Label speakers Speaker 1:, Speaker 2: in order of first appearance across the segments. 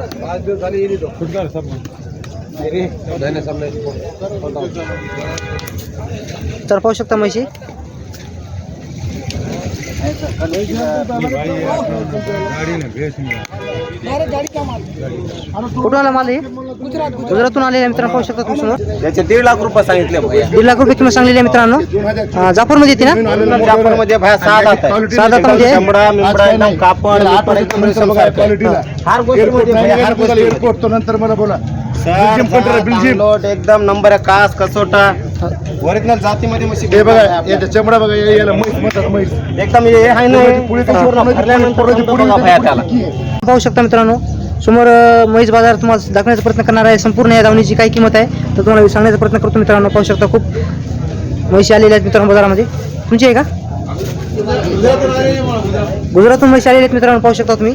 Speaker 1: पाच दिवस झाले येईल
Speaker 2: तर पाहू शकता म्हशी. कुठून आला माल हे? गुजरातून आलेला मित्रांनो पाहू शकता तुम्ही
Speaker 1: त्याचे दीड लाख रुपये सांगितले भैया
Speaker 2: दीड लाख रुपये किंमत सांगलेली मित्रांनो. अं, जाफरमध्ये येते ना?
Speaker 1: जाफरमध्ये भैया सहा दात
Speaker 2: सहा
Speaker 1: एकदम कापड. हर
Speaker 3: तो नंतर मला बोला.
Speaker 1: एकदम नंबर आहे. कास कसोटा. ओरिजिनल जातीमध्ये म्हशी
Speaker 3: हे बघा याचा चमडा बघा या- याला म्हैस म्हणतात म्हैस.
Speaker 1: एकदम हे आहे ना
Speaker 3: पुढे
Speaker 1: भरल्यानंतर बघा भैया त्याला.
Speaker 2: पाहू शकता मित्रांनो समोर अं, म्हैस बाजार तुम्हाला दाखवण्याचा प्रयत्न करणार आहे. संपूर्ण या दावणीची काय किंमत आहे तर तुम्हाला सांगण्याचा प्रयत्न करतो मित्रांनो. पाहू शकता खूप म्हशी आलेल्या आहेत मित्रांनो बाजारामध्ये. तुमची आहे का? गुजरातून म्हशी आलेल्या आहेत मित्रांनो पाहू शकता तुम्ही.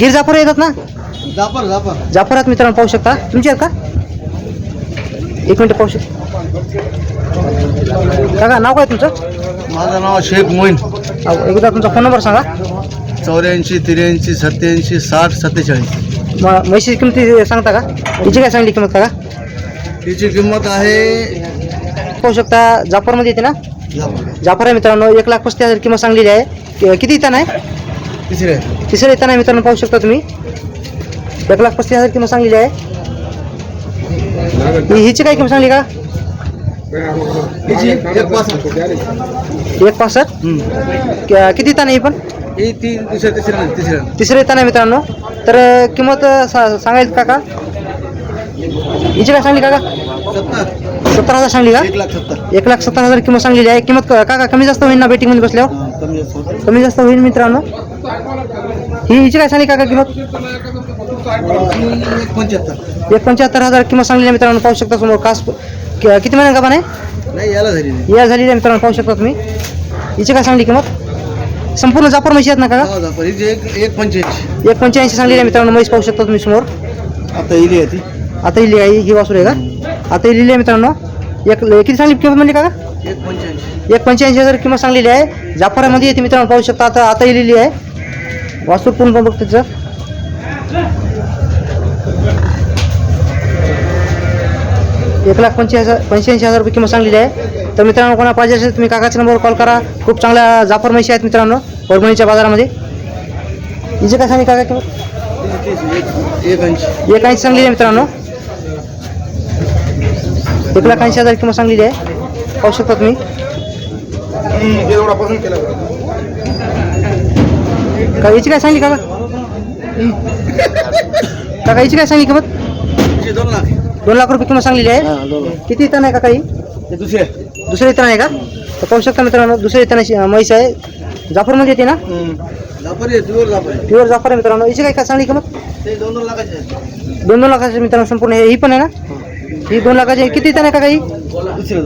Speaker 2: गिर जाफर येतात ना?
Speaker 1: जाफर जाफर.
Speaker 2: जाफरात मित्रांनो पाहू शकता. तुमची आहेत का? एक मिनिट पाहू शकता. सांगा नाव काय तुमचं?
Speaker 3: माझं नाव शेख मोईन.
Speaker 2: अहो, एकदा तुमचा फोन नंबर सांगा.
Speaker 3: चौऱ्याऐंशी त्र्याऐंशी सत्याऐंशी साठ सत्तेचाळीस.
Speaker 2: मग म्हशीची किंमत सांगता का? तिची काय सांगली किंमत का
Speaker 3: तिची किंमत आहे
Speaker 2: पाहू शकता जाफरमध्ये येते ना?
Speaker 3: जाफर.
Speaker 2: जाफर आहे मित्रांनो एक लाख पस्तीस हजार किंमत सांगलेली आहे. कि- किती इथं आहे?
Speaker 3: तिसरी. आहे
Speaker 2: तिसरं इथं आहे मित्रांनो पाहू शकता तुम्ही. एक लाख पस्तीस हजार किंमत सांगलेली आहे. हि- हिची काय किंमत सांगली का?
Speaker 3: एक पाच.
Speaker 2: एक पासष्ट? किती इथं नाही पण?
Speaker 3: ही ती दुसऱ्या तिसऱ्या नाही, तिसऱ्या.
Speaker 2: तिसरं आहे मित्रांनो. तर अं, किंमत अं, सा- सांगायचं का का हिची काय सांगली काका?
Speaker 3: सत्तर
Speaker 2: सत्तर हजार सांगली का?
Speaker 3: एक लाख सत्तर.
Speaker 2: एक लाख सत्तर हजार किंमत सांगलेली आहे. किंमत क- काका कमी जास्त होईल ना बेटिंगमध्ये बसल्यावर?
Speaker 3: हा, कमी जास्त होतं.
Speaker 2: कमी जास्त होईल मित्रांनो. ही हिची काय सांगली काका किंमत?
Speaker 3: एक पंच्याहत्तर.
Speaker 2: एक पंच्याहत्तर हजार किंमत सांगलेली आहे मित्रांनो. पाहू शकता समोर कास कि- किती महिन्या का आहे?
Speaker 3: नाही याला झाली नाही.
Speaker 2: या झालेली आहे मित्रांनो पाहू शकता तुम्ही. हिची काय सांगली किंमत? संपूर्ण जापर म्हशी आहेत ना काका?
Speaker 3: हा, जाफर. हिची एक एक पंच्याऐंशी.
Speaker 2: एक पंच्याऐंशी सांगलेली आहे मित्रांनो म्हैस पाहू शकता तुम्ही समोर.
Speaker 3: आता इली आहे ती.
Speaker 2: आता इली आहे ही वासूर आहे का? आता इलेली आहे मित्रांनो. एक किती सांगली किंमत म्हणली काका?
Speaker 3: एक पंच्याऐंशी.
Speaker 2: एक पंच्याऐंशी हजार किंमत सांगलेली आहे. जाफरामध्ये येते मित्रांनो पाहू शकता. आता आता इलेली आहे. वासूर पूर्ण पण बघतो तिचं. एक लाख पंच्याऐंशी पंच्याऐंशी हजार रुपये किंमत सांगलेली आहे. तर मित्रांनो कोणा पाहिजे असेल तुम्ही काकाच्या नंबरवर कॉल करा. खूप चांगल्या जाफर म्हशी आहेत मित्रांनो परभणीच्या बाजारामध्ये. हिचे काय सांगली काका किंमत?
Speaker 3: एक ऐंशी
Speaker 2: एक ऐंशी सांगलेली आहे मित्रांनो. एक लाख ऐंशी हजार किंमत सांगलेली आहे. पाहू शकता तुम्ही. का याची काय सांगली काका? काका याची काय सांगली किंमत?
Speaker 3: दोन लाख.
Speaker 2: दोन लाख रुपये किंमत सांगलेली आहे.
Speaker 3: हा दोन लाख.
Speaker 2: किती इथं आहे काका ही
Speaker 3: ते दुसरे.
Speaker 2: दुसऱ्या इथं आहे का? तर पाहू शकता मित्रांनो दुसऱ्या इथं म्हैस आहे. जाफरमध्ये येते ना?
Speaker 3: जाफर आहे प्युअर जाफर आहे.
Speaker 2: प्युअर जाफर आहे मित्रांनो. याची काय काय सांगली किंमत?
Speaker 3: ते दोन दोन लाखाचे
Speaker 2: दोन दोन लाखाची मित्रांनो संपूर्ण हे- ही पण आहे ना? ही. दोन लाखाची आहे. किती इथं आहे काका ही
Speaker 3: दुसरे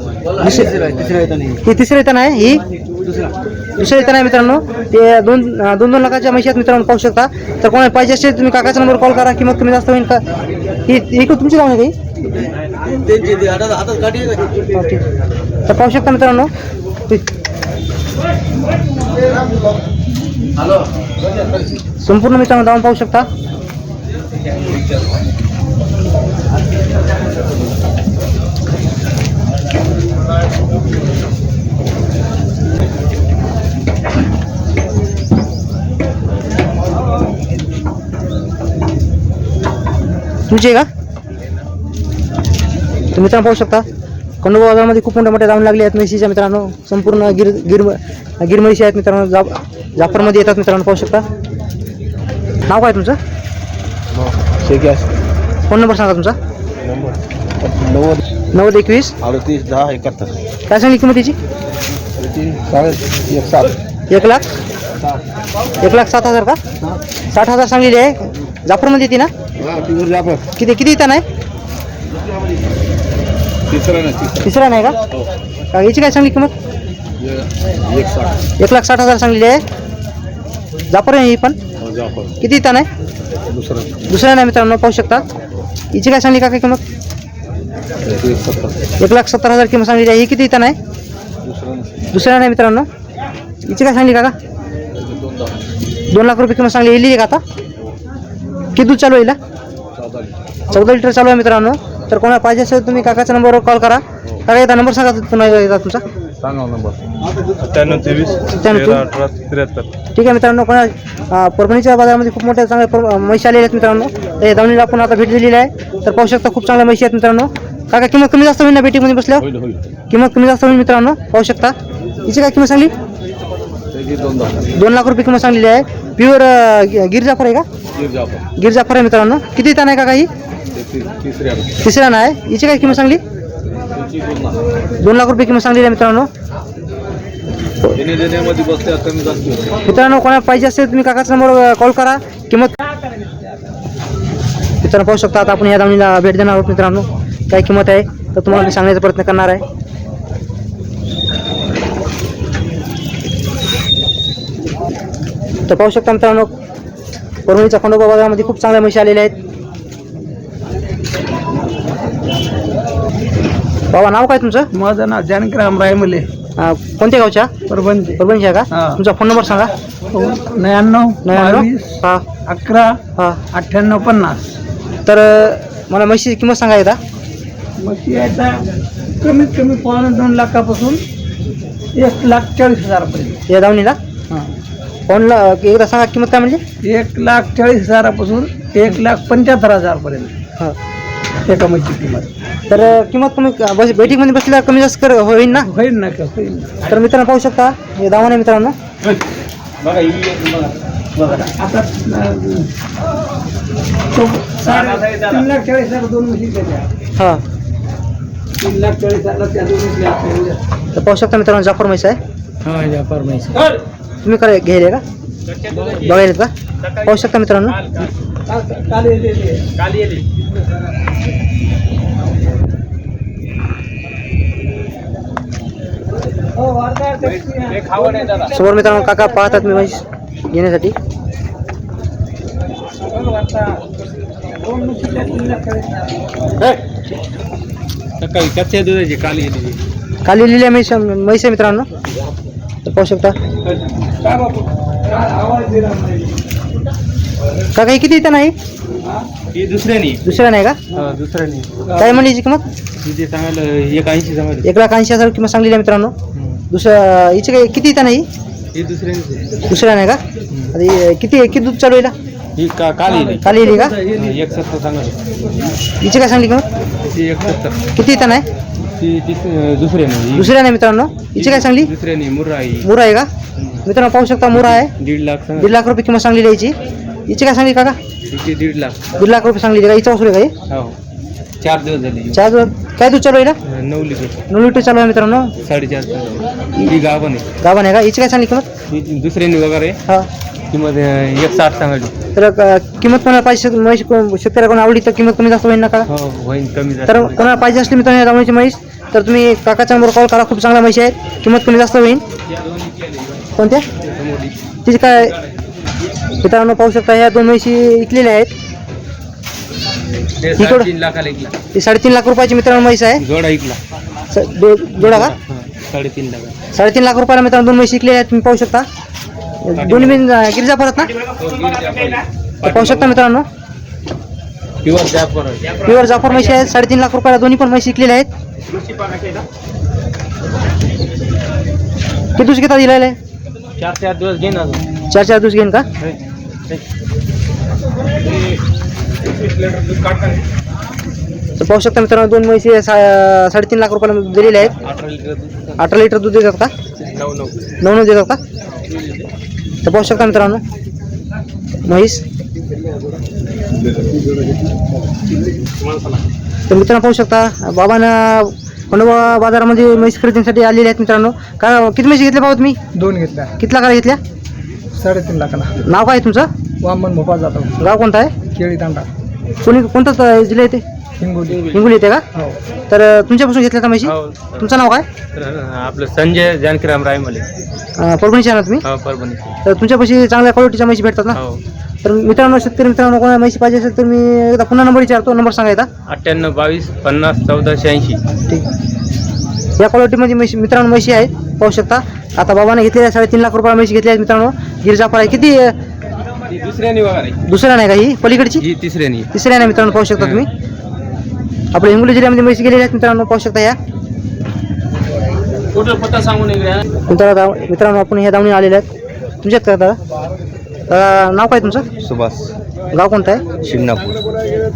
Speaker 3: तिसरे आहे नाही.
Speaker 2: ही तिसऱ्या इथं आहे ही
Speaker 3: दुसरा
Speaker 2: दुसऱ्या इथं आहे मित्रांनो. ते दोन दोन दोन लाखाच्या म्हशी आहेत मित्रांनो पाहू शकता. तर कोणाला पाहिजे असेल तुम्ही काकाचा नंबर कॉल करा किंमत कमी जास्त होईल का? ही का तुमची लावून आहे का ही
Speaker 3: त्यांची ती हातात हातात गाठी आहे का?
Speaker 2: ओके. तर पाहू शकता मित्रांनो. संपूर्ण मित्रांनो जाऊन पाहू शकता. तुमची आहे का? तर मित्रांनो पाहू शकता. खंडोबा बाजारामध्ये खूप मोठ्या मोठ्या जाऊन लागले आहेत म्हशीच्या मित्रांनो. संपूर्ण गिर गिर गिर म्हशी आहेत मित्रांनो. जा जाफरमध्ये येतात मित्रांनो पाहू शकता. नाव काय तुमचं? फोन नंबर सांगा तुमचा.
Speaker 3: नव्वद
Speaker 2: नव्वद एकवीस.
Speaker 3: अडतीस दहा एकाहत्तर.
Speaker 2: काय सांगली किंमत
Speaker 3: सात.
Speaker 2: एक लाख? एक लाख सात हजार का? साठ हजार सांगलेली आहे. जाफरमध्ये येते ना?
Speaker 3: हा
Speaker 2: किती किती येतं नाही?
Speaker 3: तिसरा
Speaker 2: नाही का? का याची काय सांगली किंमत?
Speaker 3: एक
Speaker 2: लाख साठ हजार सांगलेली आहे. जाफर आहे ही पण?
Speaker 3: जाफर.
Speaker 2: किती येतं नाही?
Speaker 3: दुसरा.
Speaker 2: नाही मित्रांनो पाहू शकता. हिची काय सांगली का काय किंमत?
Speaker 3: एक
Speaker 2: लाख सत्तर. हजार किंमत सांगली आहे. ही किती इथं नाही?
Speaker 3: दुसरा
Speaker 2: दुसऱ्या नाही मित्रांनो. हिची काय सांगली का
Speaker 3: दोन
Speaker 2: लाख रुपये किंमत सांगली येईल का आता? किती दूध चालू येईल हा?
Speaker 3: चौदा लिटर
Speaker 2: चालू आहे मित्रांनो. तर कोणाला पाहिजे असेल तुम्ही काकाच्या नंबरवर कॉल करा. काका एकदा नंबर सांगा पुन्हा एकदा तुमचा.
Speaker 3: सांगा नंबर.
Speaker 4: सत्त्याण्णव तेवीस अठरा त्र्याहत्तर.
Speaker 2: ठीक आहे मित्रांनो कोणा परभणीच्या बाजारामध्ये खूप मोठ्या चांगल्या पर- म्हशी आलेल्या आहेत मित्रांनो. हे दावणीला आपण आता भेट दिलेली आहे. तर पाहू शकता खूप चांगल्या म्हशी आहेत मित्रांनो. काका किंमत कमी जास्त होईल ना
Speaker 3: होईल होईल.
Speaker 2: किंमत कमी जास्त होईल मित्रांनो. पाहू शकता. हिची काय किंमत सांगली?
Speaker 3: दोन
Speaker 2: लाख रुपये किंमत सांगलेली आहे. प्युअर गिर जाफर आहे का?
Speaker 3: गिर जाफर.
Speaker 2: गिर जाफर आहे मित्रांनो. किती ताण आहे का काही
Speaker 3: तिसऱ्या
Speaker 2: आहे. हिची काय किंमत सांगली?
Speaker 3: दोन
Speaker 2: लाख. रुपये किंमत सांगलेली आहे मित्रांनो. मित्रांनो कोणाला पाहिजे असेल तुम्ही काकाचा नंबर कॉल करा. किंमत मित्रांनो पाहू शकता आता आपण या दावणीला भेट देणार आहोत मित्रांनो. काय किंमत आहे तर तुम्हाला मी सांगण्याचा प्रयत्न करणार आहे. तर पाहू शकता मित्रांनो. परभणीच्या खंडोबा बाजारामध्ये खूप चांगल्या म्हशी आलेल्या आहेत. बाबा नाव काय तुमचं?
Speaker 1: माझं नाव जानकीराम रायमले.
Speaker 2: कोणत्या गावच्या?
Speaker 1: परभणी
Speaker 2: परभणीच्या आहे का. तुमचा फोन नंबर सांगा.
Speaker 1: नव्याण्णव
Speaker 2: नव्याण्णव हा.
Speaker 1: अकरा
Speaker 2: हा.
Speaker 1: अठ्ठ्याण्णव पन्नास.
Speaker 2: तर मला म्हशीची किंमत सांगा एकदा.
Speaker 1: मग ती आता कमीत कमी पावणे दोन लाखापासून एक लाख चाळीस हजारापर्यंत
Speaker 2: या दावणीला?
Speaker 1: हां.
Speaker 2: फोनला एकदा सांगा किंमत काय म्हणजे
Speaker 1: एक लाख चाळीस हजारापासून एक लाख पंच्याहत्तर हजारपर्यंत.
Speaker 2: हा.
Speaker 1: एका म्हशीची किंमत.
Speaker 2: तर अ, किंमत कमी बस बेटिंगमध्ये बसल्यावर कमी जास्त कर होईल ना?
Speaker 1: होईल ना का होईल ना?
Speaker 2: तर मित्रांनो पाहू शकता हे दावण आहे मित्रांनो.
Speaker 1: आता अं, तो साडे- तीन लाख चाळीस हजार दोन म्हशी त्याच्या.
Speaker 2: हां.
Speaker 1: तीन लाख चाळीस हजार त्या दोन म्हशी आपल्या
Speaker 2: तर पाहू शकता मित्रांनो जाफर म्हैस आहे.
Speaker 1: हा व्यापार म्हैस
Speaker 2: तुम्ही काय घ्यायला का? बघायला का? पाहू शकता मित्रांनो?
Speaker 1: काल येते हो अर्धा टॅक्सी
Speaker 2: समोर मित्रांनो काका पाहतात मी म्हैस घेण्यासाठी.
Speaker 1: दोन म्हशी त्या तीन लाख चाळीस हजार
Speaker 3: सकाळी कच्च्या दुधाची काली येते
Speaker 2: खाली लिहिली आहे म्हैस म्हैस आहे मित्रांनो. तर पाहू शकता.
Speaker 1: काय बापू? काय आवाज दिला नाही.
Speaker 2: काका हे किती इथं नाही?
Speaker 3: ही? दुसऱ्यानी
Speaker 2: दुसऱ्या नाही. का?
Speaker 3: दुसऱ्यानी
Speaker 2: काय म्हणजे याची किंमत
Speaker 3: तिथे सांगायला एक ऐंशी सांगायला.
Speaker 2: एक लाख ऐंशी हजार किंमत सांगलेली आहे मित्रांनो. दुसरं हिची काय किती इथं नाही?
Speaker 3: ही दुसऱ्यानी
Speaker 2: दुसऱ्या नाही का? हे किती किती दूध चालू आहे?
Speaker 3: ही का काली
Speaker 2: येईल का?
Speaker 3: एक सत्तर सांगायला.
Speaker 2: हिची काय सांगली किंमत?
Speaker 3: एक सत्तर
Speaker 2: किती इथं नाही?
Speaker 3: ती तीस दुसऱ्यानी
Speaker 2: दुसऱ्या नाही मित्रांनो. हिची काय सांगली?
Speaker 3: दुसऱ्यानी मुर्रा ही
Speaker 2: मुरा आहे का? मित्रांनो पाहू शकता मुरा आहे.
Speaker 3: दीड लाख
Speaker 2: दीड लाख रुपये किंमत सांगलेली आहे हिची काय सांगली काका?
Speaker 3: तिची दीड लाख.
Speaker 2: दीड लाख रुपये सांगलेली का हिचा वसूल आहे का ही?
Speaker 3: हो. चार दिवस झाले.
Speaker 2: चार दिवस- काय दूध चालू आहे हिला?
Speaker 3: नऊ लिटर.
Speaker 2: नऊ लिटर चालू आहे मित्रांनो.
Speaker 3: साडेचार ती गाभण आहे.
Speaker 2: गाभण आहे का? हिची काय सांगली किंमत?
Speaker 3: ही दुसऱ्यानी वगैरे.
Speaker 2: हा.
Speaker 3: किंमत अं, एक साठ सांगायची.
Speaker 2: तर अ, किंमत कोणाला पाहिजे शेत- म्हैस शेतकऱ्याला कोण आवडली तर किंमत कमी जास्त होईल ना का
Speaker 3: हो होईन कमी
Speaker 2: तर कोणाला पाहिजे असली मित्रांनो या दावणीची म्हैस तर तुम्ही काकाच्या नंबर कॉल करा. खूप चांगल्या म्हशी आहेत किंमत कमी जास्त होईल. कोणत्या? तिची काय मित्रांनो पाहू शकता ह्या दोन म्हशी विकलेल्या आहेत. ही ती साडेतीन लाख रुपयाची मित्रांनो म्हैस आहे.
Speaker 3: जोडा ऐकला
Speaker 2: स- दो- जोडा का?
Speaker 3: साडेतीन लाख.
Speaker 2: साडेतीन लाख रुपयाला मित्रांनो दोन म्हशी विकलेल्या आहेत तुम्ही पाहू शकता. दोन्ही बिन गिरिजा परत ना? तर पाहू शकता मित्रांनो.
Speaker 3: किंवा जाफर
Speaker 2: प्युअर जाफर म्हशी आहेत साडेतीन लाख रुपयाला दोन्ही पण म्हशी विकलेल्या आहेत. किती दिवस घेतात दिलेले
Speaker 3: चार चार दिवस घे ना
Speaker 2: चार चार दिवस घेईन का? तर पाहू शकता मित्रांनो दोन म्हशी सा- साडेतीन लाख रुपयाला दिलेले आहेत.
Speaker 3: अठरा लिटर दूध
Speaker 2: अठरा लिटर दूध देतात का?
Speaker 3: नऊ नऊ.
Speaker 2: नऊ नऊ देतात का? तर पाहू शकता मित्रांनो म्हैस. तर मित्रांनो पाहू शकता बाबांना खंडोबा बाजारामध्ये म्हैस खरेदीसाठी आलेले आहेत मित्रांनो. का किती म्हशी घेतल्या बाबा तुम्ही
Speaker 1: दोन घेतल्या.
Speaker 2: किती लाखाला घेतल्या?
Speaker 1: साडेतीन लाखाला.
Speaker 2: नाव काय आहे तुमचं?
Speaker 1: वामन भोपाळ जातो
Speaker 2: गाव कोणतं आहे?
Speaker 1: केळी तांडा
Speaker 2: कोणी कोणतं जिल्हा येते
Speaker 1: हिंगोली.
Speaker 2: हिंगोली येते का?
Speaker 1: हो.
Speaker 2: तर तुमच्यापासून घेतल्या का म्हशी?
Speaker 3: हो.
Speaker 2: तुमचं नाव काय?
Speaker 3: आपलं संजय जानकीराम रायमले.
Speaker 2: परभणीचे आहे ना तुम्ही?
Speaker 3: हो परभणी
Speaker 2: तर तुमच्यापाशी चांगल्या क्वालिटीच्या म्हशी भेटतात ना?
Speaker 3: हो.
Speaker 2: तर मित्रांनो शेतकरी मित्रांनो कोणाला म्हशी पाहिजे असेल तर मी एकदा पुन्हा नंबर विचारतो. नंबर सांगायचा
Speaker 3: अठ्ठ्याण्णव बावीस पन्नास चौदा शहाऐंशी.
Speaker 2: ठीक. या क्वालिटीमध्ये म्हशी मित्रांनो म्हशी आहेत. पाहू शकता. आता बाबाने घेतलेल्या साडेतीन लाख रुपये म्हशी घेतल्या आहेत मित्रांनो. गिरजाफळ आहे किती
Speaker 3: रे
Speaker 2: दुसऱ्या नाही का ही? पलीकडची?
Speaker 3: तिसऱ्याने
Speaker 2: तिसऱ्या नाही मित्रांनो पाहू शकता तुम्ही. आपल्या हिंगोली जिल्ह्यामध्ये म्हैसी गेलेल्या आहेत मित्रांनो पाहू शकता या. मित्रांनो मित्रांनो आपण ह्या दावणी आलेल्या आहेत. तुमच्यात का दादा? नाव काय तुमचं?
Speaker 3: सुभाष.
Speaker 2: गाव कोणतं आहे?
Speaker 3: शिंगणापूर.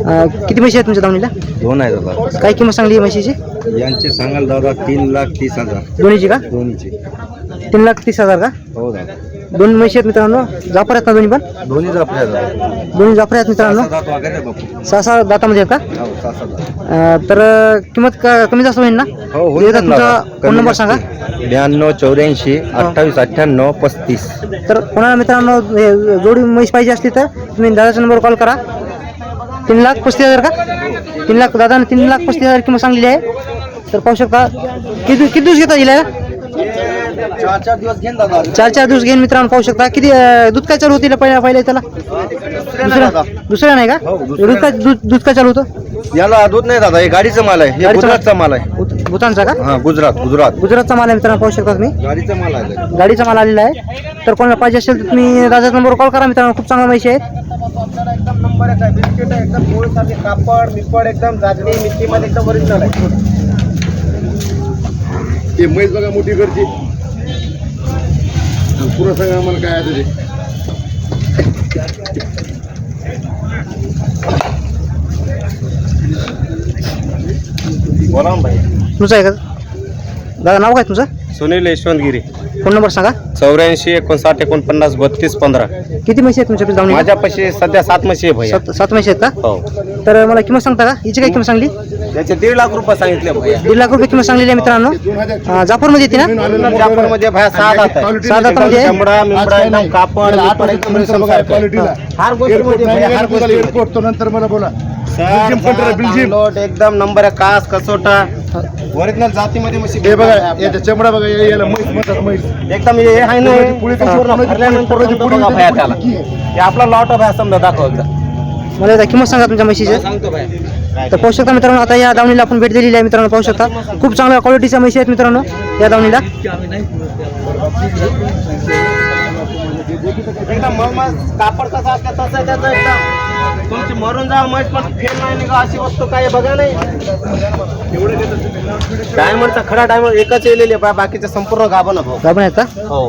Speaker 2: अं, किती म्हशी आहेत तुमच्या दावणीला?
Speaker 3: दोन आहेत दादा.
Speaker 2: काय किंमत सांगली आहे म्हशीची?
Speaker 3: यांचे सांगाल दादा तीन लाख तीस हजार.
Speaker 2: दोन्हीची का?
Speaker 3: दोन्हीचे.
Speaker 2: तीन लाख तीस हजार का?
Speaker 3: हो दादा.
Speaker 2: दोन म्हशी आहेत मित्रांनो. जाफर आहेत ना दोन्ही पण?
Speaker 3: दोन्ही दादा
Speaker 2: दोन्ही जाफर आहेत मित्रांनो.
Speaker 3: दात वगैरे बापू
Speaker 2: सहा सहा दातामध्ये आहेत का?
Speaker 3: हो सहा सात
Speaker 2: अं, तर किंमत का कमी जास्त होईल ना?
Speaker 3: हो
Speaker 2: एकदा तुमचा फोन नंबर सांगा.
Speaker 3: ब्याण्णव चौऱ्याऐंशी अठ्ठावीस अठ्ठ्याण्णव पस्तीस.
Speaker 2: तर कोणाला मित्रांनो हे जोडी म्हैस पाहिजे असली तर तुम्ही दादाचा नंबर कॉल करा. तीन लाख पस्तीस हजार का? तीन लाख दादाने तीन लाख पस्तीस हजार किंमत सांगलेली आहे. तर पाहू शकता. किती किती दिवस घेता येईल याला?
Speaker 3: चार चार दिवस घेऊन दादा
Speaker 2: चार चार दिवस घेऊन मित्रांनो पाहू शकता. किती अं, दूध काय चालू होतील पहिल्या पहिल्या त्याला? दुसऱ्या दुसऱ्या नाही का?
Speaker 3: हो, दुसऱ्या.
Speaker 2: दूध काय दूध दूध काय चालू होतं?
Speaker 3: याला दूध नाही दादा हे गाडीचं माल आहे. हे
Speaker 2: गाडीचं
Speaker 3: गुजरातचा माल. आहे.
Speaker 2: भूत- भूतानचा का?
Speaker 3: हा गुजरात गुजरात.
Speaker 2: गुजरातचा माल आहे मित्रांनो पाहू शकता तुम्ही.
Speaker 3: गाडीचा माल आहे.
Speaker 2: गाडीचा माल आलेला आहे. तर कोणाला पाहिजे असेल तर तुम्ही दादाचा नंबर कॉल करा मित्रांनो खूप चांगल्या माहिती आहेत.
Speaker 3: एकदम नंबर आहे बिस्किट एकदम गोड सारखे कापड मिपड एकदम जाजणी मिठी मध्ये एकदम ओरिजिनल आहे. ते म्हैस बघा मोठी करते. पुरं सांगा आम्हाला काय आहे ते. बोला भाई
Speaker 2: तुमचं आहे का? दादा नाव काय तुमचं
Speaker 4: सुनील यशवंतगिरी.
Speaker 2: फोन नंबर सांगा.
Speaker 4: चौऱ्याऐंशी एकोणसाठ एकोणपन्नास बत्तीस पंधरा.
Speaker 2: किती म्हशी आहेत तुमच्या धावणी
Speaker 4: माझ्यापाशी सध्या सात म्हशी आहे भैया.
Speaker 2: सात सात म्हशी आहेत का?
Speaker 4: हो.
Speaker 2: तर मला किंमत सांगता का? हिची काय किंमत सांगली?
Speaker 4: त्याचे दीड लाख रुपये सांगितले भैया.
Speaker 2: दीड लाख रुपये किंमत सांगलेली आहे मित्रांनो. अं, जाफरमध्ये येते ना?
Speaker 4: भैया सहा दात आहे
Speaker 2: सहा दातामध्ये आहे?
Speaker 4: चमडा मिमडा एकदम कापड बिपड एकदम रेशमसारखं आहे. हर गोष्टीमध्ये भैया, हर गोष्टीमध्ये.
Speaker 3: तो नंतर मला बोला.
Speaker 4: सर, जात, लोट, एकदम नंबर आहे कास कसोटा. ओरिजिनल जातीमध्ये म्हशी
Speaker 3: हे बघा याचा चमडा बघा या- याला म्हैस म्हणतात म्हैस.
Speaker 4: एकदम हे आहे ना हे.
Speaker 3: पुढे कशी-
Speaker 4: पूर्ण भरल्यानंतर
Speaker 3: पुढे-
Speaker 4: समजा
Speaker 3: पुढे-
Speaker 4: बघा भैया
Speaker 3: पुढे-
Speaker 4: त्याला.
Speaker 3: पुढे-
Speaker 4: हे आपला लॉट आहे समजा दाखव एकदा.
Speaker 2: मला एकदा किंमत सांगा तुमच्या म्हशीचे.
Speaker 4: सांगतो भैया.
Speaker 2: तर पाहू शकता मित्रांनो आता या दावणीला आपण भेट दिलेली आहे मित्रांनो पाहू शकता. खूप चांगल्या क्वालिटीच्या म्हशी आहेत मित्रांनो या दावणीला.
Speaker 4: एकदम कापड कसं असतं तसं आहे त्याचं एकदम तुमची मरून जा म्हैस पण फेल नाही निघा अशी वस्तू काय आहे बघा नाही. डायमंडचा खरा डायमंड एकच येलेली आहे बा- बाकीचे संपूर्ण गाभण भाऊ.
Speaker 2: गाभण आहेत का
Speaker 4: हो.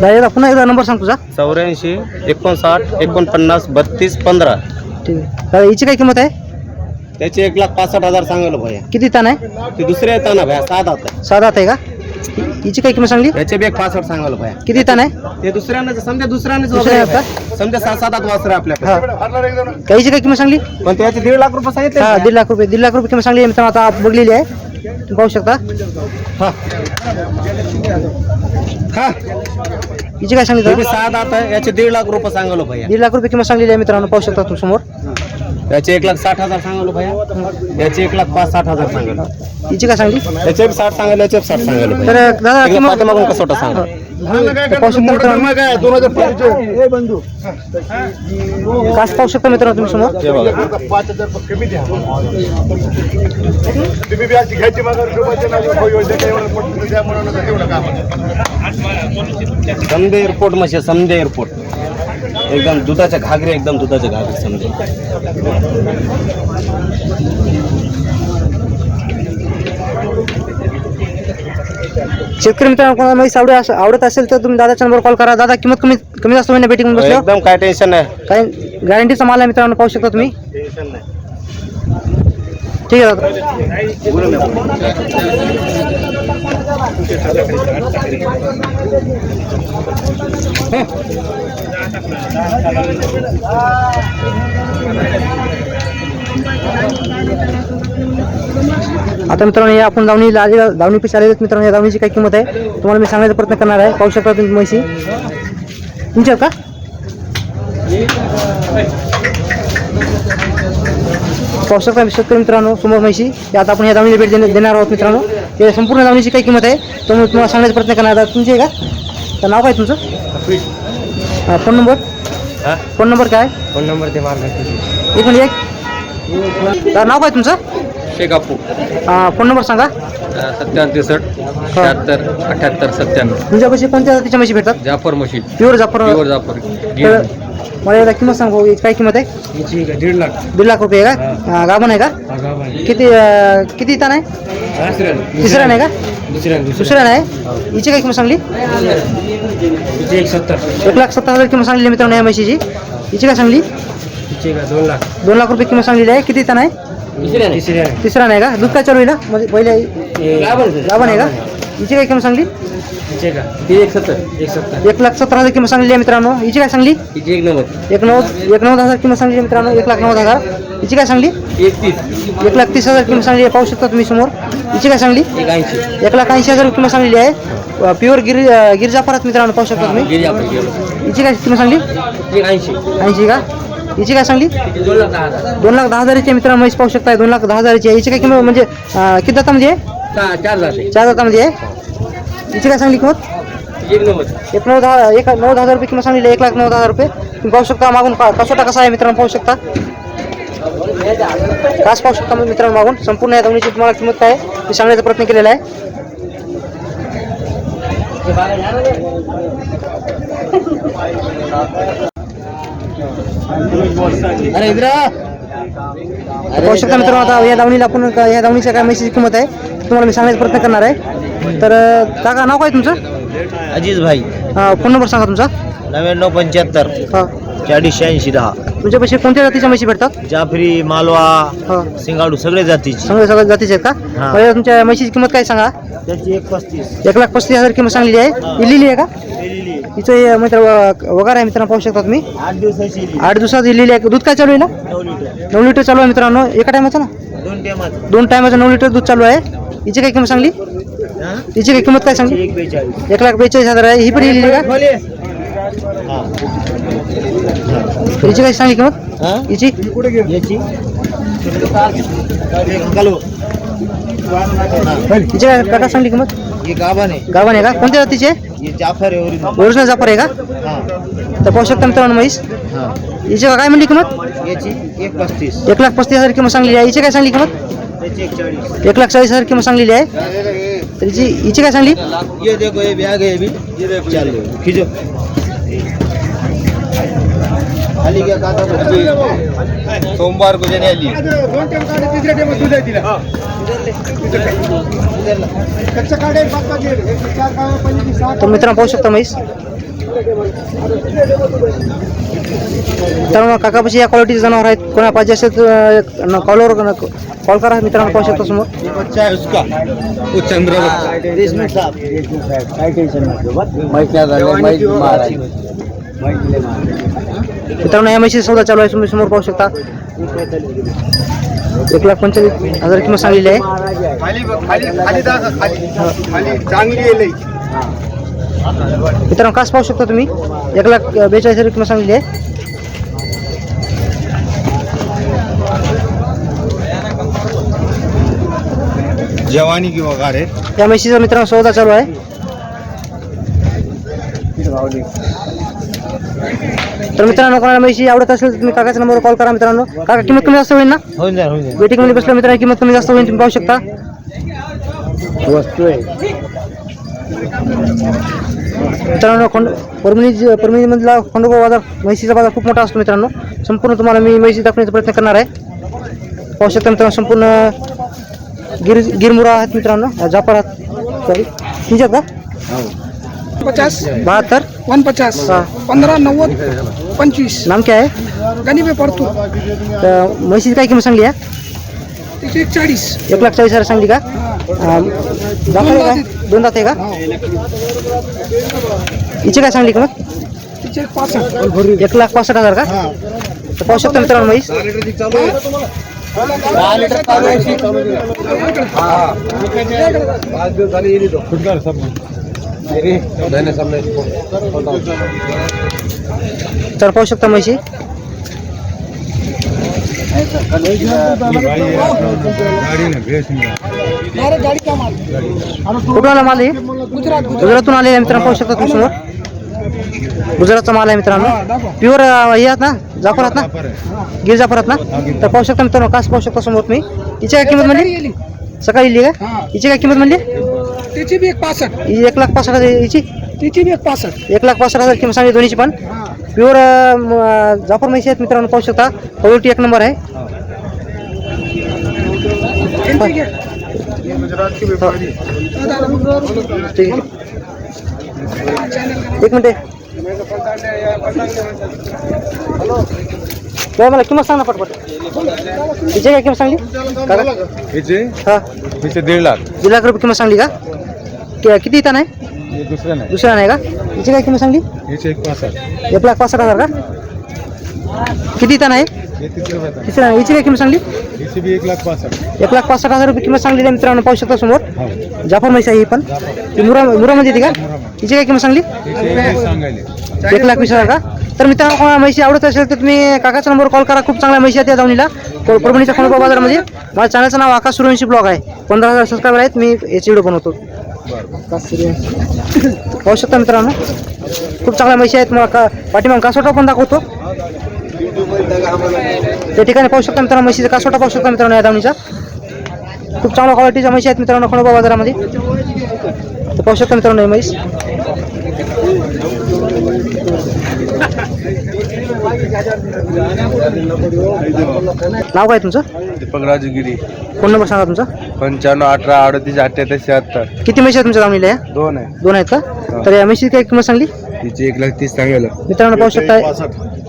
Speaker 2: दादा पुन्हा एकदा नंबर सांग तुझा.
Speaker 4: चौऱ्याऐंशी एकोणसाठ एकोणपन्नास बत्तीस पंधरा.
Speaker 2: ठीक आहे. दादा हिची काय किंमत आहे?
Speaker 4: त्याचे एक लाख पासष्ट हजार सांगलो भैया
Speaker 2: किती ताण आहे?
Speaker 4: ते दुसरे येतात ना भैया सात आता
Speaker 2: सात आहे का? हिची काय किंमत सांगली?
Speaker 4: त्याचे बी एक पासष्ट सांगलो भैया
Speaker 2: किती ताण आहे?
Speaker 4: ते दुसऱ्यानं समजा दुसऱ्यानेच
Speaker 2: दुसऱ्या
Speaker 4: वगैरे आहे. समजा सात सात आठ वासरे आपल्याकडे.
Speaker 2: हा. का हिची काय किंमत सांगली?
Speaker 4: पण त्याचे दीड लाख रुपये सांगितले
Speaker 2: हा दीड लाख रुपये दीड लाख रुपये किंमत सांगली आहे. मित्रांनो आता बघलेली आहे. तुम्ही पाहू शकता.
Speaker 4: हा. हा.
Speaker 2: हिची काय सांगली
Speaker 4: ते बी
Speaker 2: दादा?
Speaker 4: सहा दात आहे. याचे दीड लाख रुपये सांगलो भैया
Speaker 2: दीड लाख रुपये किंमत सांगलेली आहे मित्रांनो. पाहू शकता तुम्ही समोर.
Speaker 4: याचे एक लाख साठ हजार सांगलो भैया. याचे एक लाख पाच साठ हजार सांगलो.
Speaker 2: हिची काय सांगली?
Speaker 4: याचे साठ सांगलो याचे साठ सांगलो
Speaker 2: तर दादा किंमत?
Speaker 4: सांगा?
Speaker 3: दोन हजार पाचशे बंधू.
Speaker 2: कास पाहू शकता मित्रांनो तुम्ही समोर?
Speaker 3: पाच हजार घ्यायची मागा रुपयाच्या नावावर होय, होय, जे एवढं पोट द्या म्हणून नका तेवढं काम
Speaker 4: समदे एअरपोर्ट म्हणजे समदे एअरपोर्ट. एकदम दुधाच्या घागरे एकदम दुधाच्या घागरे समजे.
Speaker 2: शेतकरी मित्रांनो कोणाला म्हैस आवड अस- आवडत असेल तर तुम्ही दादाचा नंबर कॉल करा. दादा किंमत कमी कमी जास्त होईल बेटिंग बसल्यावर
Speaker 4: एकदम काय टेन्शन नाही.
Speaker 2: काही गॅरंटीचा माल आहे मित्रांनो पाहू शकता तुम्ही?
Speaker 4: टेन्शन नाही.
Speaker 2: ठीक आहे दादा. आता मित्रांनो हे आपण दावणीला आले दावणी पिशा आलेले मित्रांनो, या दावणीची काय किंमत आहे. तुम्हाला मी सांगायचा प्रयत्न करणार आहे. पाहू शकता तुम्ही म्हशी. तुमच्या का? पाहू शकता शेतकरी मित्रांनो? समोर म्हशी. ते आता आपण या दावणीला भेट देणे- देणार आहोत मित्रांनो. ते संपूर्ण दावणीची काय किंमत आहे तो मी तुम्हाला सांगण्याचा प्रयत्न करणार आहे. तुमची आहे का? तर नाव काय तुमचं? हा, फोन नंबर? फोन नंबर काय?
Speaker 4: फोन नंबर ते मारला
Speaker 2: एक मिनिट एक. तर नाव काय तुमचं?
Speaker 5: शेकापू
Speaker 2: अं, फोन नंबर सांगा.
Speaker 5: सत्त्याण्णव त्रेसष्ट शहात्तर अठ्याहत्तर सत्त्याण्णव.
Speaker 2: तुमच्यापाशी कोणत्या जातीच्या म्हशी भेटतात?
Speaker 5: Jafar machine
Speaker 2: pure Jafar.
Speaker 5: Pure Jafar.
Speaker 2: मला याला किंमत सांग याची काय किंमत आहे?
Speaker 3: दीड लाख.
Speaker 2: दीड लाख रुपये आहे का? गाभण आहे का? किती अं, किती ताण आहे? तिसऱ्या नाही का? दुसऱ्या नाही हिची काय किंमत सांगली?
Speaker 3: एक सत्तर.
Speaker 2: एक लाख सत्तर हजार किंमत सांगली मित्रांनो या म्हशीची. हिची काय सांगली?
Speaker 3: दोन लाख.
Speaker 2: दोन लाख रुपये किंमत सांगलेली आहे. किती ताण आहे?
Speaker 3: तिसरी
Speaker 2: तिसरा नाही का? दूध काय चालू आहे ना? म्हणजे पहिले गाभण आहे का? हिची काय किंमत सांगली?
Speaker 3: का
Speaker 5: एक सत्तर.
Speaker 3: एक सत्तर.
Speaker 2: एक लाख सत्तर हजार किंमत सांगलेली आहे मित्रांनो. हिची काय सांगली?
Speaker 5: हिची एक नव्वद.
Speaker 2: एक नव्वद एक नव्वद हजार किंमत सांगली आहे मित्रांनो. एक लाख नव्वद हजार. हिची काय सांगली?
Speaker 5: एक तीस
Speaker 2: एक लाख तीस हजार किंमत सांगली आहे. पाहू शकता तुम्ही समोर. हिची काय सांगली?
Speaker 5: एक ऐंशी.
Speaker 2: एक लाख ऐंशी हजार किंमत सांगलेली आहे. प्युअर गिर गिरजाफरात मित्रांनो पाहू शकता तुम्ही.
Speaker 5: गिरी आपण गेलो.
Speaker 2: हिची काय किंमत सांगली?
Speaker 5: एक ऐंशी.
Speaker 2: ऐंशी का? हिची काय सांगली?
Speaker 5: दोन लाख दहा हजार.
Speaker 2: दोन लाख दहा हजाराची आहे मित्रांनो. म्हैस पाहू शकताय. दोन लाख दहा हजाराची आहे. हिची काय किंमत म्हणजे अं, किती दातामध्ये आहे
Speaker 5: चार जाते.
Speaker 2: चार दातामध्ये आहे हिची काय सांगली किंमत?
Speaker 5: एक नव्वद.
Speaker 2: एक नऊ दहा एक नऊ हजार रुपये किंमत सांगलेली आहे एक लाख नऊ हजार रुपये. तुम्ही पाहू शकता मागून का कसोटा कसा आहे मित्रांनो पाहू शकता. कास पाहू शकता मग मित्रांनो मागून. संपूर्ण या जमिनीची तुम्हाला किंमत काय आहे ते सांगण्याचा प्रयत्न केलेला आहे.
Speaker 5: अरे इंद्रा!
Speaker 2: पाहू शकता मित्रांनो आता या दावणीला आपण का- या दावणीच्या काय म्हशीची किंमत आहे तुम्हाला मी सांगण्याचा प्रयत्न करणार आहे. तर काका नाव काय तुमचं?
Speaker 4: अजिज भाई.
Speaker 2: अं, फोन नंबर सांगा तुमचा.
Speaker 4: नव्याण्णव पंच्याहत्तर
Speaker 2: हा.
Speaker 4: चाळीस शहाऐंशी दहा.
Speaker 2: तुमच्यापाशी कोणत्या जातीच्या म्हशी भेटतात?
Speaker 4: जाफरी मालवा
Speaker 2: हा.
Speaker 4: सिंगाडू सगळे जातीची.
Speaker 2: सगळ्या सगळ्या जातीचे आहेत का?
Speaker 4: हा.
Speaker 2: बरं, तुमच्या म्हशीची किंमत काय सांगा?
Speaker 4: त्याची एक पस्तीस.
Speaker 2: एक लाख पस्तीस हजार किंमत सांगलेली आहे. ही. लिहिली आहे का? हे मित्र वगार आहे मित्रांनो पाहू शकता तुम्ही.
Speaker 4: आठ दिवसाची
Speaker 2: आठ दिवसात लिहिलेली आहे. दूध काय चालू आहे ना?
Speaker 4: नऊ लिटर.
Speaker 2: नऊ लिटर चालू आहे मित्रांनो. एका टायमाचं ना?
Speaker 4: दोन टेमात
Speaker 2: दोन टायमाचं नऊ लिटर दूध चालू आहे. हिची काय किंमत सांगली? हिची काय किंमत काय सांगली?
Speaker 4: एक बेचाळीस.
Speaker 2: एक लाख बेचाळीस हजार आहे. ही पण लिहिली आहे
Speaker 4: हा.
Speaker 2: का हिची काय सांगली किंमत?
Speaker 4: हा?
Speaker 2: हिची?
Speaker 4: याची? कालू.
Speaker 2: हिची काय काका सांगली किंमत?
Speaker 4: हे
Speaker 2: गावान का? कोणत्या जातीची आहे?
Speaker 4: हे जाफर आहे ओरिजिनल
Speaker 2: जापर आहे का?
Speaker 4: हा।
Speaker 2: तर पाहू शकता मित्रांनो म्हैस?
Speaker 4: हा।
Speaker 2: हिची काय म्हणली किंमत?
Speaker 4: याची एक पस्तीस
Speaker 2: एक लाख पस्तीस हजार किंमत सांगलेली आहे. हिची काय सांगली किंमत?
Speaker 4: त्याची एक चाळीस।
Speaker 2: एक लाख चाळीस हजार किंमत सांगलेली आहे. तर हिची हिची काय सांगली?
Speaker 4: ये देखो ये बैग है अभी। ये देखो चलो खींचो। क्या सोमवार को जने आली
Speaker 2: तर मित्रांनो पाहू शकता म्हैस तर काकापाशी या क्वालिटीचे जनावर आहेत. कोणा पाहिजे असेल तर कॉलवर कॉल करा. मित्रांनो पाहू शकता समोर.
Speaker 4: ये बच्चा है उसका वो चंद्र देशमुख साहब
Speaker 2: मित्रांनो या म्हशीचा सौदा चालू आहे तुम्ही समोर पाहू शकता. एक लाख पंचेचाळीस हजार किंमत सांगलेली आहे. मित्रांनो कास पाहू शकता तुम्ही? एक लाख बेचाळीस हजार किंमत सांगलेली आहे.
Speaker 3: जवानी की वगार आहे
Speaker 2: या म्हशीचा मित्रांनो सौदा चालू आहे. तर मित्रांनो कोणाला म्हशी आवडत असेल तर तुम्ही काकाच्या नंबरवर कॉल करा मित्रांनो. काका किंमत कमी जास्त होईल ना?
Speaker 4: होऊन जाईल होऊन जाईल.
Speaker 2: वेटिंगमध्ये बसल्या मित्रांनो किंमत कमी जास्त होईल तुम्ही पाहू शकता.
Speaker 3: वस्तू आहे.
Speaker 2: मित्रांनो खंड परभणी परभणीमधला खंडोबा बाजार म्हैसीचा बाजार खूप मोठा असतो मित्रांनो. संपूर्ण तुम्हाला मी म्हैसी दाखवण्याचा प्रयत्न करणार आहे. पाहू शकता मित्रांनो संपूर्ण गिर गिरमुरा आहेत मित्रांनो. जापर आहेत सॉरी तुमच्यात का?
Speaker 1: पचास
Speaker 2: बहात्तर?
Speaker 1: वन पचास. पंधरा नव्वद पंचवीस.
Speaker 2: नाम काय आहे?
Speaker 1: गणी पे पडतो
Speaker 2: तर म्हशीची काय किंमत सांगली आहे
Speaker 1: एक चाळीस.
Speaker 2: एक लाख चाळीस हजार सांगली का? दोन दात आहे का? हिची काय सांगली किंमत
Speaker 1: तिचे एक पासष्ट.
Speaker 2: एक लाख पासष्ट हजार का? तर पाहू शकता मित्रांनो म्हैस. तर पाहू शकता म्हशी?
Speaker 1: माल
Speaker 2: कुठून आला माल गुजरातून आलेला मित्रांनो पाहू शकता तुमच्यावर गुजरातचा माल आहे मित्रांनो. प्युअर हे आहात ना? जाफरात ना? गिर जाफरात ना? तर पाहू शकता मित्रांनो कास पाहू शकता समोर तुम्ही. हिची काय किंमत म्हणली? सकाळी लिहिली का? हिची काय किंमत म्हणली?
Speaker 1: त्याची बी एक पासष्ट.
Speaker 2: ही एक लाख पासष्ट हजार हिची
Speaker 1: त्याची बी एक पासष्ट.
Speaker 2: एक लाख पासष्ट हजार किंमत सांगली दोन्हीची पण. प्युअर जाफर म्हशी आहेत मित्रांनो पाहू शकता. क्वालिटी एक नंबर आहे. ठीक आहे. एक मिनिट. बरं, मला किंमत सांग ना पटपट. तिचे काय किंमत सांगली? काका
Speaker 3: हिचे
Speaker 2: हा.
Speaker 3: हिचे दीड लाख.
Speaker 2: दीड लाख रुपये किंमत सांगली का? कि- किती इथं नाही?
Speaker 3: हे दुसरं नाही.
Speaker 2: दुसऱ्या नाही का? हिची काय किंमत सांगली?
Speaker 3: हिचे एक पासष्ट.
Speaker 2: एक लाख पासष्ट हजार का? किती इथं नाही? तिसऱ्या हिची काय किंमत सांगली
Speaker 3: एक लाख पासष्ट.
Speaker 2: एक लाख पासष्ट हजार रुपये किंमत सांगलेली आहे मित्रांनो पाहू शकता समोर.
Speaker 3: हो.
Speaker 2: जाफर म्हैस आहे ही पण. ती मुरा मुरामध्ये येते का? हिची काय किंमत सांगली
Speaker 3: एक
Speaker 2: लाख वीस हजार का? तर मित्रांनो कोणाला म्हैशी आवडत असेल तर तुम्ही काकाचा नंबर कॉल करा. खूप चांगल्या म्हैशी आहेत या दावणीला को- परभणीच्या खंडोबा बाजारामध्ये. माझ्या चॅनलचं नाव आकाश सूर्यवंशी ब्लॉग आहे. पंधरा हजार सबस्क्रायबर आहेत. मी याची व्हिडिओ बनवतो. पाहू शकता मित्रांनो. खूप चांगल्या म्हैशी आहेत. मला का पाठीमाग कासोटा पण दाखवतो. त्या ठिकाणी पाहू शकता मित्रांनो म्हशीचा कासोटा पाहू शकता मित्रांनो या दावणीचा? खूप चांगल्या क्वालिटीच्या म्हशी आहेत मित्रांनो खंडोबा बाजारामध्ये. तर पाहू शकता मित्रांनो ही म्हैस. नाव काय तुमचं?
Speaker 3: दीपक राजगिरी.
Speaker 2: फोन नंबर सांगा तुमचा.
Speaker 3: पंच्याण्णव अठरा अडतीस अठ्ठ्याहत्तर शहात्तर.
Speaker 2: किती म्हशी आहेत तुमच्या दावणीला या?
Speaker 3: दोन आहे.
Speaker 2: दोन आहेत का? तर या म्हशीची काय किंमत सांगली?
Speaker 3: तिचे एक लाख तीस सांगायला
Speaker 2: मित्रांनो पाहू शकता.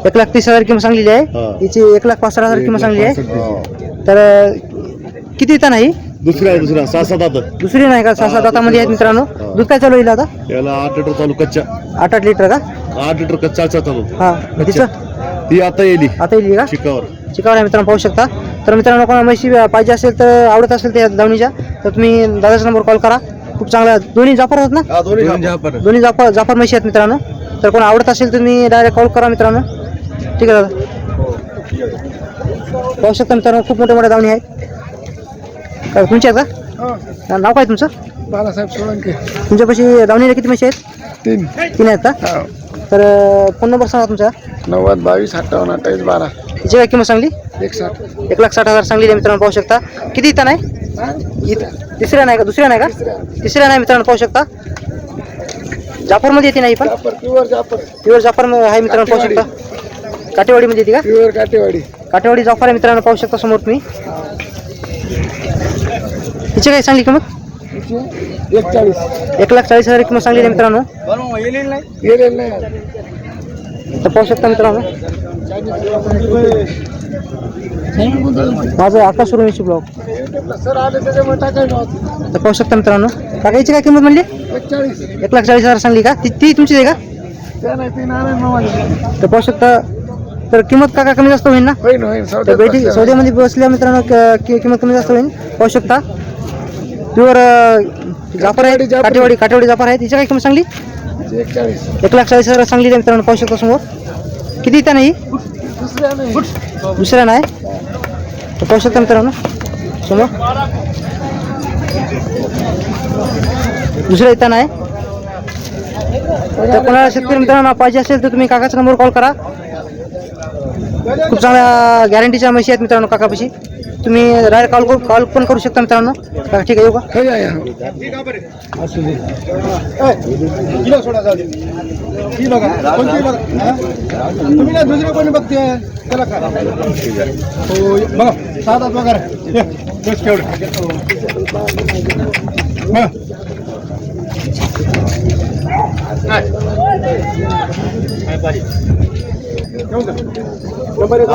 Speaker 2: एक लाख तीस हजार किंमत सांगलेली आहे.
Speaker 3: हा.
Speaker 2: हिची एक लाख पाच हजार किंमत सांगली आहे. तर अं, किती इथं नाही
Speaker 3: दुसरा आहे दुसरा. सहा सात आता
Speaker 2: दुसरी नाही का? सहा सात दातामध्ये आहेत मित्रांनो. दूध काय चालू येईल आता?
Speaker 3: याला आठ लिटर चालू कच्च्या
Speaker 2: आठ आठ लिटर का?
Speaker 3: आठ लिटर कच्चा चालू.
Speaker 2: हा. तिचं?
Speaker 3: ती आता येली.
Speaker 2: आता येईल का?
Speaker 3: शिकावर.
Speaker 2: चिकावर आहे मित्रांनो पाहू शकता. तर मित्रांनो कोणाला म्हशी पाहिजे असेल तर आवडत असेल त्या दावणीच्या तर तुम्ही दादाचा नंबर कॉल करा. खूप चांगला दोन्ही जाफर आहेत ना? दोन्ही जाफर. जाफर म्हशी आहेत मित्रांनो. तर कोण आवडत असेल तर तुम्ही डायरेक्ट कॉल करा मित्रांनो. ठीक आहे दादा. पाहू शकता मित्रांनो खूप मोठ्या मोठ्या दावणी आहेत. काय तुमच्या आहेत का? नाव काय तुमचं?
Speaker 1: बाळासाहेब सोळंके.
Speaker 2: तुमच्यापाशी दावणीला किती म्हशी आहेत?
Speaker 1: तीन.
Speaker 2: तीन आहेत का? तर फोन नंबर सांगा तुमचा.
Speaker 1: नव्वद बावीस अठ्ठावन्न अठ्ठावीस बारा.
Speaker 2: तिची काय किंमत सांगली?
Speaker 1: एक साठ
Speaker 2: एक लाख साठ हजार सांगली आहे मित्रांनो पाहू शकता. किती इथं नाही? इथं. तिसऱ्या नाही का? दुसऱ्या नाही का? तिसऱ्या. नाही मित्रांनो पाहू शकता. जाफरमध्ये येते नाही पण?
Speaker 1: प्युअर जापर
Speaker 2: प्युअर जाफर आहे मित्रांनो पाहू शकता. काटेवाडीमध्ये येते का?
Speaker 1: प्युअर काटेवाडी.
Speaker 2: काटेवाडी जाफर आहे मित्रांनो पाहू शकता समोर तुम्ही. हिची काय सांगली किंमत?
Speaker 1: एक चाळीस
Speaker 2: एक लाख चाळीस हजार किंमत सांगली आहे मित्रांनो.
Speaker 1: नाही.
Speaker 2: तर पाहू शकता मित्रांनो. माझं आकाश ब्लॉग
Speaker 1: टाकायला होतं.
Speaker 2: तर पाहू शकता मित्रांनो. काका हिची काय किंमत म्हणली?
Speaker 1: एक
Speaker 2: लाख चाळीस हजार सांगली का? ती ती तुमची आहे का? तर पाहू शकता तर किंमत काका कमी जास्त होईल ना? तर
Speaker 1: सौद्यात
Speaker 2: बेटी
Speaker 1: बसल्या.
Speaker 2: सौद्यामध्ये बसल्या मित्रांनो क- कि- किंमत कमी जास्त होईल. पाहू शकता. प्युअर जाफर आहे
Speaker 1: काठेवाडी.
Speaker 2: काटेवाडी काटेवाडी जाफर आहे तिची काय किंमत सांगली?
Speaker 1: एक चाळीस
Speaker 2: एक लाख चाळीस हजार सांगली आहे मित्रांनो पाहू शकता समोर. किती इथं नाही
Speaker 1: दुसऱ्या नाही.
Speaker 2: दुसऱ्या नाही. तर पाहू शकता मित्रांनो समोर. दुसऱ्या इथं नाही. तर कोणाला शेतकरी मित्रांनो पाहिजे असेल तर तुम्ही काकाचा नंबर कॉल करा. खूप चांगल्या गॅरंटीच्या म्हशी आहेत मित्रांनो काकापाशी. तुम्ही डायरेक्ट कॉल करू कॉल पण करू शकता मित्रांनो. काका ठीक आहे येऊ का?
Speaker 1: हे दुसरे कोणी बघते? त्याला हो बघा. केवढं. घेऊन जा. नंबर एक.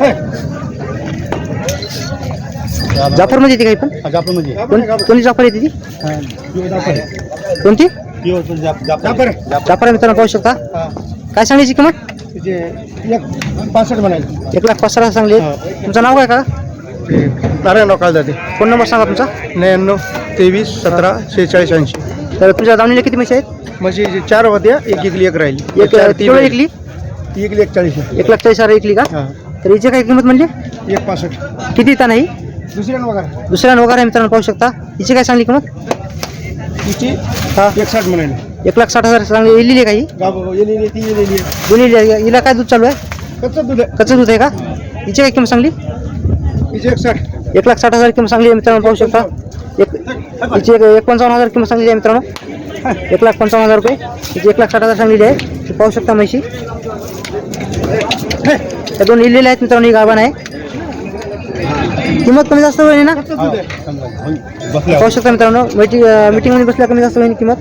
Speaker 1: हे.
Speaker 2: जाफरमध्ये येते काही पण?
Speaker 3: म्हणजे
Speaker 2: कोण- कोणती जाफर येते ती? कोणती?
Speaker 1: जाफर.
Speaker 2: जाफर मित्रांनो पाहू शकता. काय सांगायची किंमत?
Speaker 1: पासष्ट म्हणायचे.
Speaker 2: एक लाख पाच सहा सांगली तुमचं नाव काय का
Speaker 1: नारायणराव काल जाते
Speaker 2: फोन नंबर सांगा तुमचा.
Speaker 1: त्र्याण्णव तेवीस सतरा शेहेचाळीस ऐंशी.
Speaker 2: तर तुमच्या दावणीला किती म्हशी आहेत?
Speaker 1: म्हणजे जे चार होत्या एक इकली एक राहिली.
Speaker 2: एक. एकली
Speaker 1: ती एक
Speaker 2: लाख चाळीस हज़ार का?
Speaker 1: हा.
Speaker 2: तर हिची काय किंमत म्हणली?
Speaker 1: एक पासष्ट.
Speaker 2: किती इथं नाही
Speaker 1: दुसऱ्या बघा
Speaker 2: दुसऱ्या वगैरे आहे मित्रांनो पाहू शकता. हिची काय सांगली किंमत?
Speaker 1: तिची
Speaker 2: हा.
Speaker 1: एक साठ म्हणाली.
Speaker 2: एक लाख साठ हज़ार आहे
Speaker 1: येलेली ती येलेली
Speaker 2: दोन्ही आहे. हिला काय दूध चालू आहे?
Speaker 1: कच्चं दूध आहे.
Speaker 2: कच्चं दूध आहे का? हिची काय किंमत सांगली
Speaker 1: हिचे एक साठ.
Speaker 2: एक लाख साठ हज़ार किंमत सांगली आहे मित्रांनो पाहू शकता. एक हिची एक एक पंचावन्न हजार किंमत सांगलेली आहे मित्रांनो. एक लाख पंचावन्न हजार रुपये. हिची एक लाख साठ हजार सांगलेली आहे. पाहू शकता म्हशी. त्या दोन लिहिलेल्या आहेत मित्रांनो ही गाभण आहे. किंमत कमी जास्त होईल ना? पाहू शकता मित्रांनो मीटिंग मीटिंगमध्ये बसल्या कमी जास्त होईल किंमत?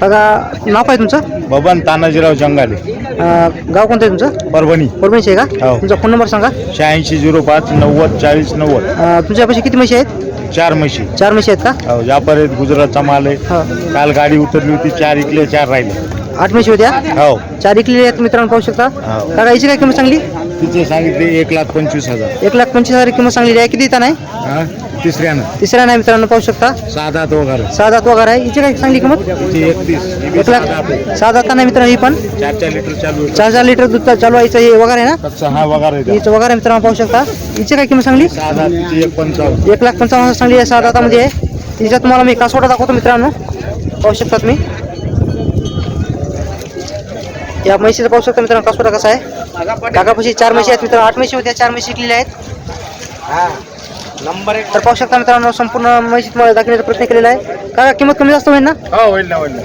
Speaker 2: बघा नाव काय तुमचं?
Speaker 6: बबन तानाजीराव जंगाले.
Speaker 2: अं, गाव कोणतं आहे तुमचं?
Speaker 6: परभणी.
Speaker 2: परभणीचे आहे का?
Speaker 6: हो.
Speaker 2: तुमचा फोन नंबर सांगा.
Speaker 6: शहाऐंशी झिरो पाच नव्वद चाळीस नव्वद.
Speaker 2: अं, तुमच्यापाशी किती म्हशी आहेत?
Speaker 6: चार म्हशी.
Speaker 2: चार म्हशी आहेत का?
Speaker 6: हो व्यापार आहेत गुजरातचा माल आहे.
Speaker 2: हो.
Speaker 6: काल गाडी उतरली होती चार इकले चार राहिले.
Speaker 2: आठ म्हशी होत्या?
Speaker 6: हो.
Speaker 2: चार इकलेले आहेत मित्रांनो पाहू शकता.
Speaker 6: हो.
Speaker 2: काका याची काय किंमत सांगली?
Speaker 6: तिचे सांगितले एक लाख पंचवीस हजार.
Speaker 2: एक लाख पंचवीस हजार किंमत सांगलेली आहे. किती येतात नाही
Speaker 6: हा? तिसऱ्यानं.
Speaker 2: तिसऱ्या नाही मित्रांनो पाहू शकता.
Speaker 6: दात वगैरे.
Speaker 2: सहा दात वगैरे आहे. हिची काय सांगली किंमत
Speaker 6: तिचे एकतीस. ही बी
Speaker 2: एक
Speaker 6: सहा
Speaker 2: लाख
Speaker 6: आहे.
Speaker 2: दात नाही मित्रांनो ही पण?
Speaker 6: चार चार लिटर चालू आहे.
Speaker 2: चार चार लिटर दूध चालू आहे. हिचं हे वगैरे आहे ना?
Speaker 6: कच्चा हा वगैरे आहे.
Speaker 2: हिचं वगैरे मित्रांनो पाहू शकता. हिची काय किंमत सांगली?
Speaker 6: तिची एक पंचावन्न.
Speaker 2: एक लाख पंचावन्न हजार सांगली आहे सहा दातामध्ये आहे. तिच्या तुम्हाला मी कासोटा दाखवतो मित्रांनो. पाहू शकता तुम्ही. या म्हशीचं पाहू शकता मित्रांनो कासोटा कसा आहे. काकापाशी चार म्हशी आहेत मित्रांनो. आठ म्हशी होत्या चार म्हशी शिकलेल्या आहेत.
Speaker 4: नंबर एक.
Speaker 2: तर पाहू शकता मित्रांनो संपूर्ण म्हशी तुम्हाला दाखवण्याचा प्रयत्न केलेला आहे. काका किंमत कमी जास्त होईल ना?
Speaker 6: हो होईल ना होईल ना.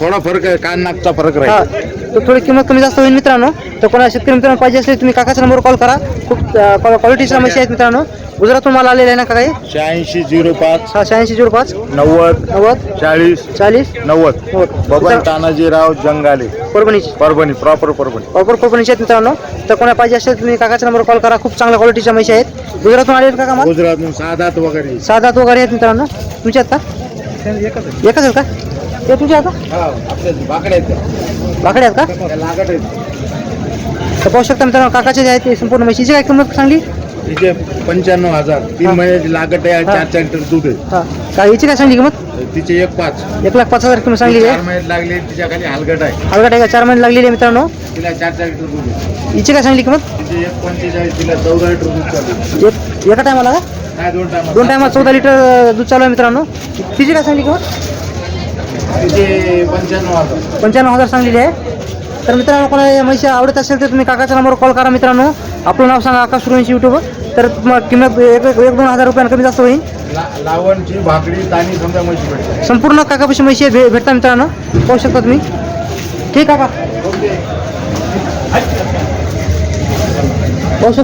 Speaker 6: थोडा फरक आहे कान नाकचा फरक
Speaker 2: हा.
Speaker 6: राहील
Speaker 2: तर थोडी किंमत कमी जास्त होईल मित्रांनो. तर कोणा शेतकरी मित्रांनो पाहिजे असले तुम्ही काकाचा नंबर कॉल करा. खूप क्वालिटीच्या म्हशी आहेत मित्रांनो. गुजरातून मला आलेला आहे ना काका हे?
Speaker 6: शहाऐंशी झिरो पाच.
Speaker 2: सहाशे ऐंशी झिरो पाच.
Speaker 6: नव्वद.
Speaker 2: नव्वद.
Speaker 6: चाळीस.
Speaker 2: चाळीस.
Speaker 6: नव्वद.
Speaker 2: नव्वद
Speaker 6: बबन तानाजीराव जंगाले.
Speaker 2: परभणीची.
Speaker 6: परभणी प्रॉपर परभणी.
Speaker 2: ऑफर कंपनीचे आहेत मित्रांनो. तर कोणा पाहिजे असेल तुम्ही काकाचा नंबर कॉल करा. खूप चांगल्या क्वालिटीच्या म्हशी आहेत. गुजरातून आले आहेत काका मला?
Speaker 6: गुजरातून साधात वगैरे.
Speaker 2: सहा दात वगैरे आहेत मित्रांनो. तुमच्या आहेत का? एकच आहेत का? ते तुमच्या आहेत का?
Speaker 6: बाकडे
Speaker 2: बाकडे आहेत. का तर पाहू शकता मित्रांनो काकाचे जे आहेत ते संपूर्ण म्हशीची काय किंमत सांगली?
Speaker 6: तिचे पंच्याण्णव हजार तीन. महिन्याची लागत आहे. चार चार लिटर दूध आहे.
Speaker 2: हा. काय हिची काय सांगली किंमत?
Speaker 6: तिचे एक पाच.
Speaker 2: एक लाख पाच हजार किंमत सांगली
Speaker 6: चार
Speaker 2: आहे
Speaker 6: महिन्यात लागले तिच्या खाली हलगट आहे.
Speaker 2: हलगट आहे का? चार महिने लागलेली आहे मित्रांनो.
Speaker 6: तिला चार चार लिटर दूध आहे.
Speaker 2: हिची काय सांगली किंमत?
Speaker 6: तिचे एक पंचेचाळीस तिला चौदा लिटर दूध चालू आहे.
Speaker 2: एक एका टायमाला का?
Speaker 6: दोन टायमा
Speaker 2: दोन टायमात चौदा लिटर दूध चालू आहे मित्रांनो. तिची काय सांगली
Speaker 6: तिचे पंच्याण्णव हजार.
Speaker 2: सांगलेली आहे. तर मित्रांनो कोणाला या म्हशी आवडत असेल तर तुम्ही काकाच्या नंबरवर कॉल करा मित्रांनो. आपलं नाव सांगा आकाश सुरवंशी यूट्यूब तर तुम्हाला किंमत एक एक दोन हजार रुपयानं कमी जास्त होईल.
Speaker 6: ला- लावणची भाकरी ताणी समजा म्हशी भेटते
Speaker 2: संपूर्ण काकापाशी म्हशी भे भेटता मित्रांनो. पाहू शकता तुम्ही. ठीक काका. पाहू शकता